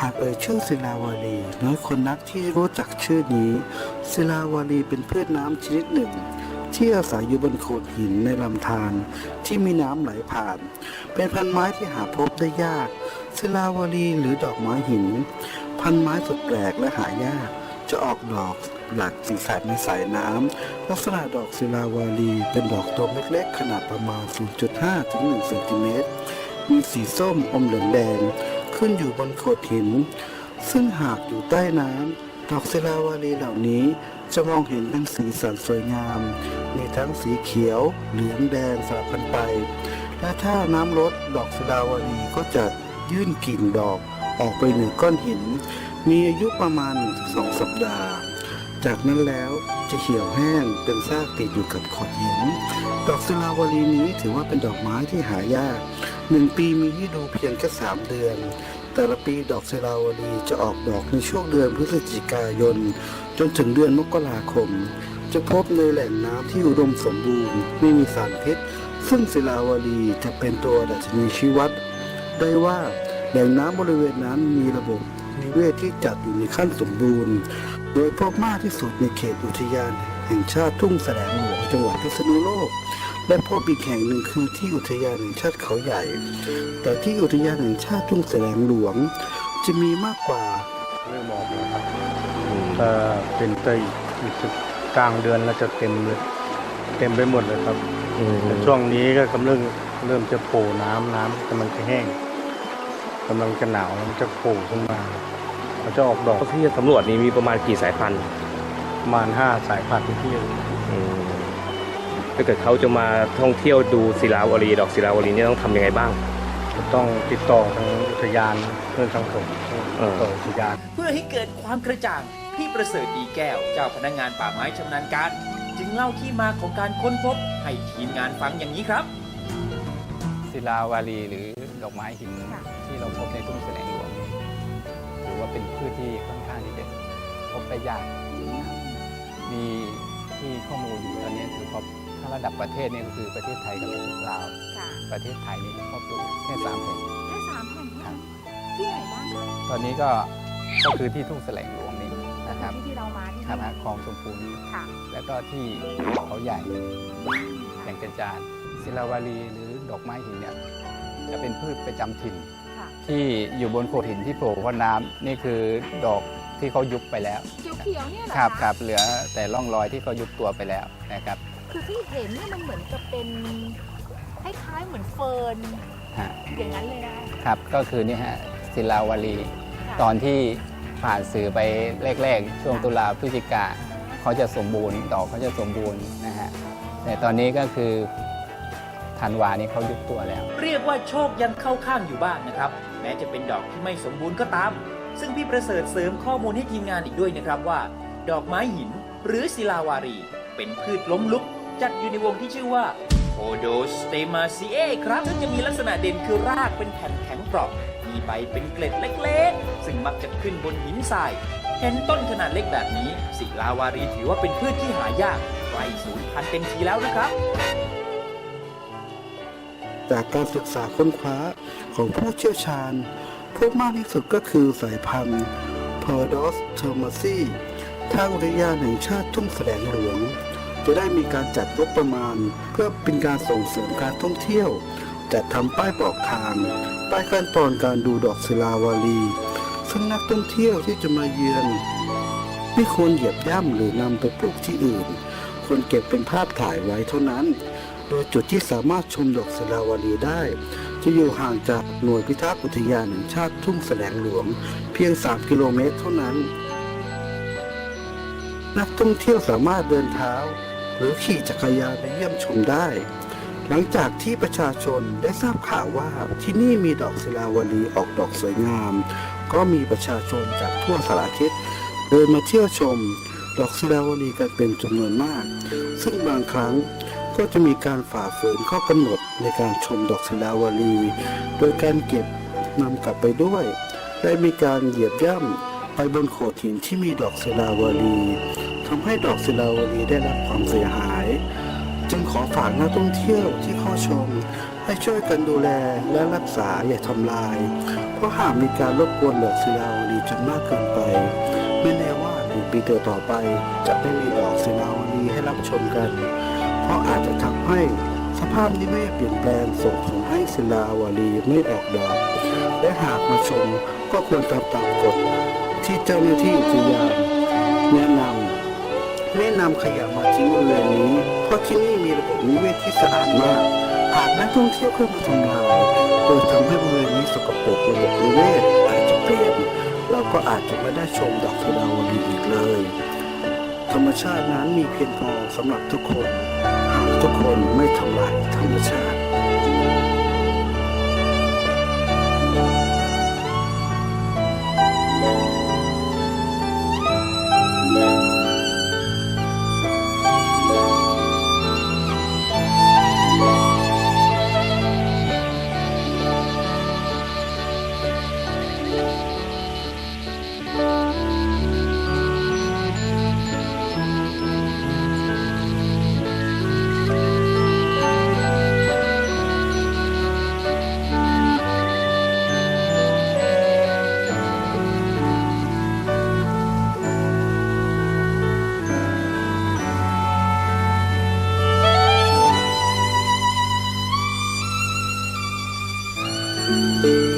หากเอ่ยชื่อศิลาวารีน้อยคนนักที่รู้จักชื่อนี้ ศิลาวารีเป็นพืชน้ำชนิดหนึ่ง ที่อาศัยอยู่บนโขดหินในลำธารที่มีน้ำไหลผ่าน เป็นพันไม้ที่หาพบได้ยาก ศิลาวารีหรือดอกไม้หิน พันไม้สุดแปลกและหายาก จะออกดอกหลักสีสายในสายน้ำลักษณะดอกศิลาวารีเป็นดอกตมเล็กๆ ขนาดประมาณ 0.5ถึง1เซนติเมตรมีสีส้มอมเหลืองแดง ขึ้นอยู่บนโขดหิน ซึ่งหากอยู่ใต้น้ำดอกศิลาวารีเหล่านี้จะมองเห็นเป็นสีสันสวยงาม มีทั้งสีเขียว เหลืองแดงสลับกันไป และถ้าน้ำลดดอกศิลาวารีก็จะยื่นกิ่งดอกออกไปเหนือก้อนหิน มีอายุประมาณสองสัปดาห์ จากนั้นแล้วจะเหี่ยวแห้งเป็นซากติดอยู่กับโขดหิน ดอกศิลาวารีนี้ถือว่าเป็นดอกไม้ที่หายาก หนึ่งปีมีฤดูเพียงแค่สามเดือน แต่ละปีดอกศิลาวารีจะออกดอกในช่วงเดือนพฤศจิกายน จนถึงเดือนมกราคม จะพบในแหล่งน้ำที่อุดมสมบูรณ์ไม่มีสารพิษซึ่งศิลาวารีจะเป็นตัวดัชนีชี้วัด ได้ว่าแหล่งน้ำบริเวณนั้นมีระบบนิเวศที่จัดอยู่ในขั้นสมบูรณ์ โดยพบมากที่สุดในเขตอุทยาน แห่งชาติทุ่งแสลงหลวงจังหวัดพิษณุโลก และพบอีกแห่งหนึ่งคือที่อุทยานแห่งชาติเขาใหญ่ แต่ที่อุทยานแห่งชาติทุ่งแสลงหลวง จะมีมากกว่าเริ่มออกแล้วครับถ้าเป็นเตยอีกสักกลางเดือนแล้วจะเต็มเลยเต็มไปหมดเลยครับแต่ช่วงนี้ก็กำลังเริ่มจะโผล่น้ำน้ำกำลังจะแห้งกำลังจะหนาวแล้วมันจะโผล่ขึ้นมาเขาจะออกดอกที่จะสำรวจนี้มีประมาณกี่สายพันธุ์ประมาณห้าสายพันธุ์ที่อืม ถ้าเกิดเขาจะมาท่องเที่ยวดูศิลาวรีดอกศิลาวรีเนี่ยต้องทำยังไงบ้างจะต้องติดต่อทางอุทยานเพื่อนสังคมเออ ต่ออุทยาน เพื่อให้เกิดความกระจ่าง พี่ประเสริฐดีแก้ว เจ้าพนักงานป่าไม้ชำนาญการ จึงเล่าที่มาของการค้นพบ ให้ทีมงานฟังอย่างนี้ครับ ศิลาวารีหรือดอกไม้หินที่เราพบในทุ่งแสลงหลวงนี่ถือว่าเป็นพืชที่ค่อนข้างที่จะพบได้ยาก ระดับประเทศนี่ก็คือประเทศไทยกับประเทศลาวค่ะประเทศไทยนี่พบอยู่แค่สามแห่ง ได้สามแห่งครับที่ไหนบ้างคะตอนนี้ก็ก็คือที่ทุ่งแสลงหลวงนี่นะครับที่ที่เรามาที่ครับนี่คลองชมพูนี่ค่ะแล้วก็ที่เขาใหญ่แก่งกระจานศิลาวารีหรือดอกไม้หินเนี่ยจะเป็นพืชประจำถิ่น ค่ะที่อยู่บนโขดหินที่โผล่พ้นน้ำนี่คือดอกที่เขายุบไปแล้ว เขียวๆเนี่ยเหรอครับะครับเหลือแต่ร่องรอยที่เขายุบตัวไปแล้วนะครับ คือที่เห็นเนี่ยมันเหมือนกับเป็นคล้ายๆเหมือนเฟิร์นฮะอย่างนั้นเลยนะคะครับก็คือนี่ฮะศิลาวารีค่ะตอนที่ผ่านสื่อไปแรกๆ ช่วงตุลาพฤศจิกาเขาจะสมบูรณ์ดอกเขาจะสมบูรณ์นะฮะแต่ตอนนี้ก็คือธันวานี้เขายุบตัวแล้ว เรียกว่าโชคยังเข้าข้างอยู่บ้างนะครับ แม้จะเป็นดอกที่ไม่สมบูรณ์ก็ตาม ซึ่งพี่ประเสริฐเสริมข้อมูลให้ทีมงานอีกด้วยนะครับว่า ดอกไม้หินหรือศิลาวารี เป็นพืชล้มลุก จัดอยู่ในวงที่ชื่อว่าโ o โดสเตมาซีเอครับซึ่งจะมีลักษณะเด่นคือรากเป็นแผ่นแข็งเปราะมีใบเป็นเกล็ดเล็กๆ ซึ่งมักจะขึ้นบนหินทราย เห็นต้นขนาดเล็กแบบนี้ ศิลาวารีถือว่าเป็นพืชที่หายากใกล้สูญพันธุ์เต็มทีแล้วนะครับ จากการศึกษาค้นคว้าของผู้เชี่ยวชาญ พบมากที่สุดก็คือสายพันธุ์ p o d o s t o m a s i ทางอุทยานแห่งชาติทุ่งแสลงหลวง จะได้มีการจัดงบประมาณ เพื่อเป็นการส่งเสริมการท่องเที่ยว จัดทำป้ายบอกทาง ป้ายขั้นตอนการดูดอกศิลาวารี ซึ่งนักท่องเที่ยวที่จะมาเยือน ไม่ควรเหยียบย่ำหรือนำไปปลูกที่อื่น ควรเก็บเป็นภาพถ่ายไว้เท่านั้น โดยจุดที่สามารถชมดอกศิลาวารีได้ จะอยู่ห่างจากหน่วยพิทักษ์อุทยานแห่งชาติทุ่งแสลงหลวง เพียง 3 กิโลเมตรเท่านั้นนักท่องเที่ยวสามารถเดินเท้า หรือขี่จักรยานไปเยี่ยมชมได้ หลังจากที่ประชาชนได้ทราบข่าวว่าที่นี่มีดอกศิลาวารีออกดอกสวยงาม ก็มีประชาชนจากทั่วสารทิศเดินมาเที่ยวชม ดอกศิลาวารีกันเป็นจำนวนมาก ซึ่งบางครั้งก็จะมีการฝ่าฝืนข้อกำหนดในการชมดอกศิลาวารีโดยการเก็บนำกลับไปด้วย ได้มีการเหยียบย่ำไปบนโขดหินที่มีดอกศิลาวารี ทำให้ดอกศิลาวารีได้รับความเสียหาย จึงขอฝากนักท่องเที่ยวที่เข้าชม ให้ช่วยกันดูแลและรักษาอย่าทำลาย เพราะหากมีการรบกวนดอกศิลาวดีจนมากเกินไป ไม่แน่ว่าในปีต่อไป จะไม่มีดอกศิลาวดีให้รับชมกัน เพราะอาจจะทำให้สภาพนิเวศเปลี่ยนแปลงส่งผลให้ศิลาวลีไม่ออกดอก และหากมาชมก็ควรตามตามกฎที่เจ้าหน้าที่อุทยานแนะนำ ไม่นำขยะมาทิ้งบริเวณนี้ เพราะที่นี่มีระบบนิเวศที่สะอาดมากหากนักท่องเที่ยวเข้ามาทำลายโดยทำให้บริเวณนี้สกปรกระบบนิเวศอาจจะเปลี่ยนเราก็อาจจะไม่ได้ชมดอกศิลาวลีอีกเลย ธรรมชาตินั้นมีเพียงพอสำหรับทุกคน หากทุกคนไม่ทำลายธรรมชาติ เ